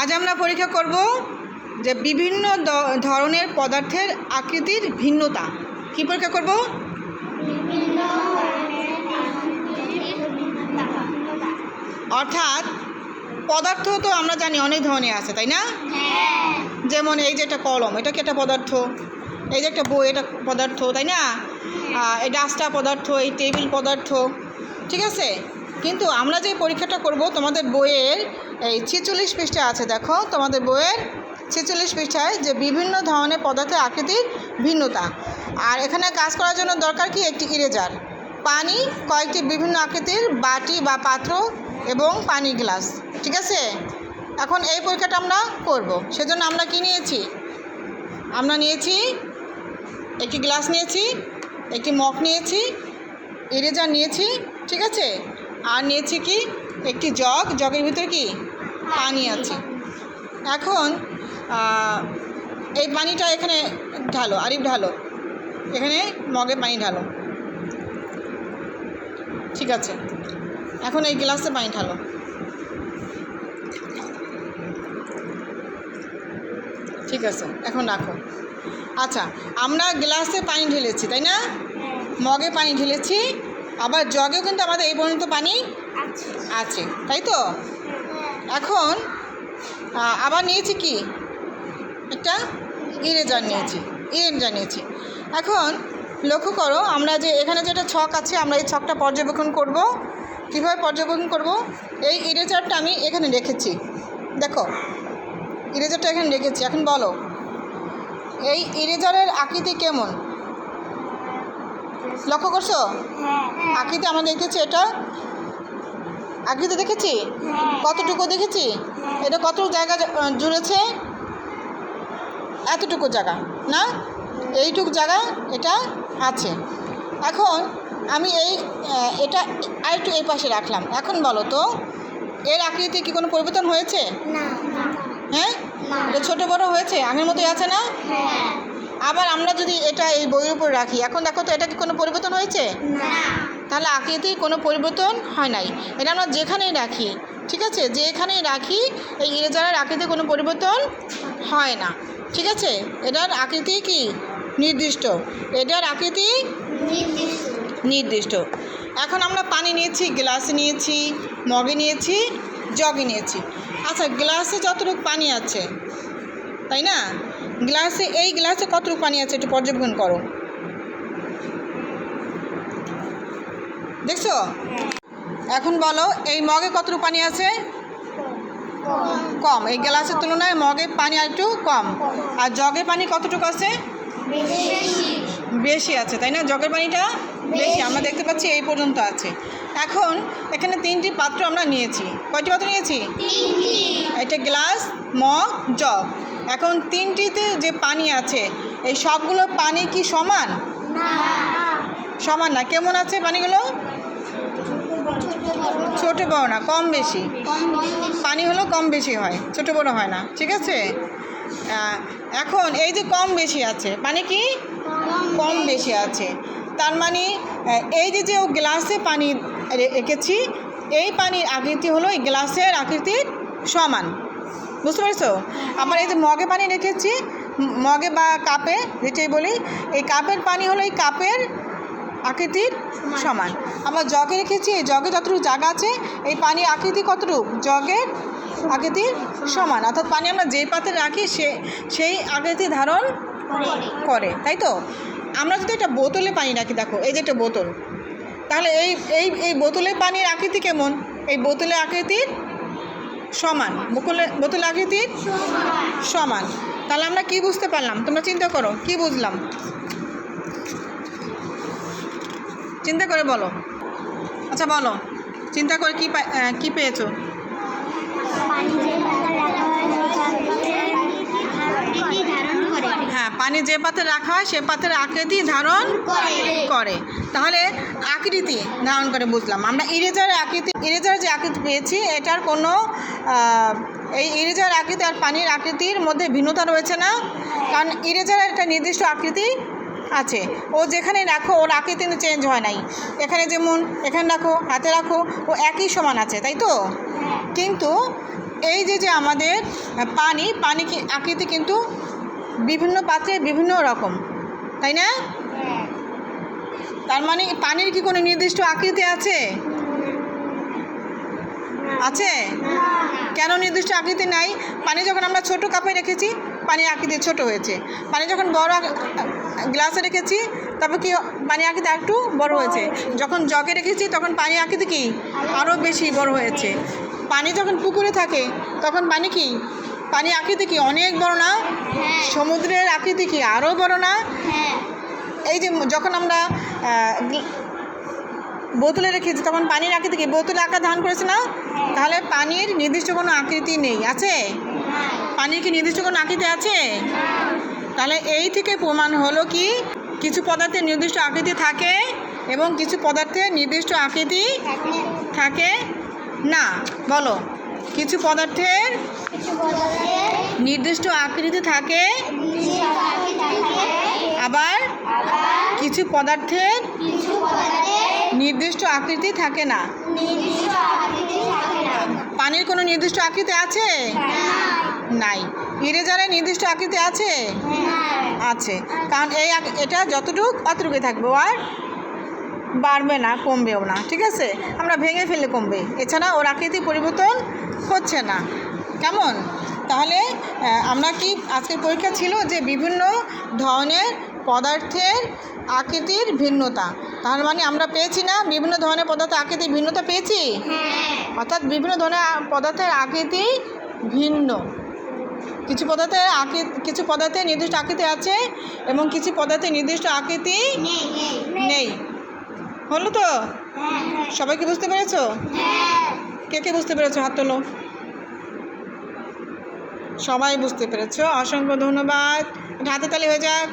আজ আমরা পরীক্ষা করব যে বিভিন্ন ধরনের পদার্থের আকৃতির ভিন্নতা। কি পরীক্ষা করব? অর্থাৎ পদার্থ তো আমরা জানি অনেক ধরনের আছে, তাই না? যেমন এই যে একটা কলম, এটা কি একটা পদার্থ? এই যে একটা বই, এটা পদার্থ, তাই না? এই ডাস্টা পদার্থ, এই টেবিল পদার্থ, ঠিক আছে? কিন্তু আমরা যে পরীক্ষাটা করব, তোমাদের বইয়ের এই ছেচল্লিশ পৃষ্ঠা আছে, দেখো। তোমাদের বইয়ের ছেচল্লিশ পৃষ্ঠায় যে বিভিন্ন ধরনের পদার্থের আকৃতির ভিন্নতা। আর এখানে কাজ করার জন্য দরকার কি? একটি ইরেজার পানি, কয়েকটি বিভিন্ন আকৃতির বাটি বা পাত্র এবং পানি গ্লাস। ঠিক আছে? এখন এই পরীক্ষাটা আমরা করব। সেজন্য আমরা কি নিয়েছি? আমরা নিয়েছি, একটি গ্লাস নিয়েছি, একটি মগ নিয়েছি ইরেজার নিয়েছি, ঠিক আছে? আর নিয়েছি কি? একটি জগ। জগের ভিতরে কি? পানি আছে। এখন এই পানিটা এখানে ঢালো, আরিফ ঢালো। এখানে মগে পানি ঢালো। ঠিক আছে। এখন এই গ্লাসে পানি ঢালো। ঠিক আছে, এখন রাখো। আচ্ছা আমরা গ্লাসে পানি ঢেলেছি, তাই না? মগে পানি ঢেলেছি। আবার জগেও কিন্তু আমাদের এই পর্যন্ত পানি আছে। তাই তো? এখন আবার নিয়েছি কি? একটা ইরেজার নিয়েছি ইরেজার নিয়েছি। এখন লক্ষ্য করো আমরা যে এখানে যেটা ছক আছে আমরা এই ছকটা পর্যবেক্ষণ করব। কীভাবে পর্যবেক্ষণ করব? এই ইরেজারটা আমি এখানে রেখেছি। দেখো ইরেজারটা এখানে রেখেছি। এখন বলো এই ইরেজারের আকৃতি কেমন? লক্ষ্য করছ? আকৃতি আমরা দেখেছি এটা। আকৃতি দেখেছি? কতটুকু দেখেছি? এটা কত জায়গা জুড়েছে? এতটুকু জায়গা না? এইটুকু জায়গা এটা আছে। এখন আমি এই এটা আরেকটু এই পাশে রাখলাম। এখন বলো তো এর আকৃতি কি কোনো পরিবর্তন হয়েছে? হ্যাঁ? এটা ছোটো বড় হয়েছে? আগের মতোই আছে না? আবার আমরা যদি এটা এই বইয়ের উপর রাখি এখন দেখো তো এটা কি কোনো পরিবর্তন হয়েছে? তাহলে আকৃতির কোনো পরিবর্তন হয় নাই। এটা আমরা যেখানেই রাখি ঠিক আছে? যেখানেই রাখি এই ইরেজারের আকৃতির কোনো পরিবর্তন হয় না। ঠিক আছে? এটার আকৃতি কি? নির্দিষ্ট। এটার আকৃতি নির্দিষ্ট। এখন আমরা পানি নিয়েছি গ্লাসে নিয়েছি মগে নিয়েছি জগে নিয়েছি। আচ্ছা গ্লাসে যতটুকু পানি আছে তাই না? গ্লাসে এই গ্লাসে কতটুকু পানি আছে একটু পর্যবেক্ষণ করো। দেখছ? এখন বলো এই মগে কতটুকু পানি আছে? কম। এই গ্লাসের তুলনায় মগে পানি আর একটু কম। আর জগে পানি কতটুকু আছে? বেশি আছে তাই না? জগের পানিটা বেশি। আমরা দেখতে পাচ্ছি এই পর্যন্ত আছে। এখন এখানে তিনটি পাত্র আমরা নিয়েছি। কয়টি পাত্র নিয়েছি? এটা গ্লাস মগ জগ। এখন তিনটিতে যে পানি আছে, এই সবগুলো পানি কি সমান? সমান না। কেমন আছে পানিগুলো? ছোট বড় না, কম বেশি। পানি হলো কম বেশি হয়, ছোট বড় হয় না, ঠিক আছে? এখন এই যে কম বেশি আছে মানে কি? কম বেশি আছে। তার মানে এই যে যে ও গ্লাসে পানি রেখেছি এই পানির আকৃতি হলো এই গ্লাসের আকৃতির সমান। বুঝতে পারছ? আবার এই যে মগে পানি রেখেছি মগে বা কাপে যেটাই বলি এই কাপের পানি হলো এই কাপের আকৃতির সমান। আবার জগে রেখেছি এই জগে যতটুকু জায়গা আছে এই পানির আকৃতি কতটুকু? জগের আকৃতির সমান। অর্থাৎ পানি আমরা যেই পাতে রাখি সে সেই আকৃতি ধারণ করে তাই তো? আমরা যদি একটা বোতলে পানি রাখি দেখো এই যে একটা বোতল। তাহলে এই এই এই বোতলের পানির আকৃতি কেমন? এই বোতলের আকৃতির সমান। বোতল আকৃতির সমান। তাহলে আমরা কি বুঝতে পারলাম? তোমরা চিন্তা করো, কি বুঝলাম? চিন্তা করে বলো। আচ্ছা বলো। চিন্তা করে কী কি পেয়েছ? পানি যে পাত্রে রাখা হয়, সে পাত্রের আকৃতি ধারণ করে। তাহলে আকৃতি ধারণ করে বুঝলাম। আমরা ইরেজারের আকৃতি ইরেজার যে আকৃতি পেয়েছি, এটার কোনো এই ইরেজার আকৃতি আর পানির আকৃতির মধ্যে ভিন্নতা রয়েছে না। কারণ ইরেজারের একটা নির্দিষ্ট আকৃতি আছে। ও যেখানে রাখো, ওর আকৃতি চেঞ্জ হয় নাই। এখানে যেমন, এখানে রাখো, হাতে রাখো, ও একই সমান আছে, তাই তো? কিন্তু এই যে যে আমাদের পানি পানি আকৃতি কিন্তু বিভিন্ন পাত্রে বিভিন্ন রকম, তাই না? তার মানে পানির কি কোনো নির্দিষ্ট আকৃতি আছে? আছে? কেন নির্দিষ্ট আকৃতি নাই? পানি যখন আমরা ছোট কাপে রেখেছি, পানির আকৃতি ছোট হয়েছে। পানি যখন বড় গ্লাসে রেখেছি, তারপর কি পানি আকৃতি একটু বড় হয়েছে? যখন জগে রেখেছি, তখন পানি আকৃতি কি? আরও বেশি বড় হয়েছে। পানি যখন পুকুরে থাকে, তখন পানি কি? পানি আকৃতি কি? অনেক বড় না? সমুদ্রের আকৃতি কি? আরও বড় না? এই যে যখন আমরা বোতলে রেখেছি তখন পানির আকৃতি কি? বোতলে আকার ধারণ করেছে না? তাহলে পানির নির্দিষ্ট কোনো আকৃতি নেই। আছে? পানির কি নির্দিষ্ট কোনো আকৃতি আছে? তাহলে এই থেকে প্রমাণ হলো কি? কিছু পদার্থের নির্দিষ্ট আকৃতি থাকে এবং কিছু পদার্থের নির্দিষ্ট আকৃতি থাকে না। বলো। কিছু পদার্থের নির্দিষ্ট আকৃতি থাকে। আবার কিছু পদার্থের নির্দিষ্ট আকৃতি থাকে না। পানির কোনো নির্দিষ্ট আকৃতি আছে? নাই। ইরেজারের নির্দিষ্ট আকৃতি আছে? আছে। কারণ এই এটা যতটুক অতটুকুই থাকবে। আর বাড়বে না কমবেও না ঠিক আছে? আমরা ভেঙে ফেলে কমবে। এছাড়া ওর আকৃতি পরিবর্তন হচ্ছে না। কেমন? তাহলে আমরা কি আজকের পরীক্ষা ছিল যে বিভিন্ন ধরনের পদার্থের আকৃতির ভিন্নতা? তার মানে আমরা পেয়েছি না বিভিন্ন ধরনের পদার্থের আকৃতির ভিন্নতা পেয়েছি? অর্থাৎ বিভিন্ন ধরনের পদার্থের আকৃতি ভিন্ন। কিছু পদার্থের আকৃতি কিছু পদার্থের নির্দিষ্ট আকৃতি আছে এবং কিছু পদার্থের নির্দিষ্ট আকৃতি নেই। হলো তো? সবাই কি বুঝতে পেরেছ? কে কে বুঝতে পেরেছ? হাত তোলো। সবাই বুঝতে পেরেছ। অসংখ্য ধন্যবাদ। হাতে তালি হয়ে যাক।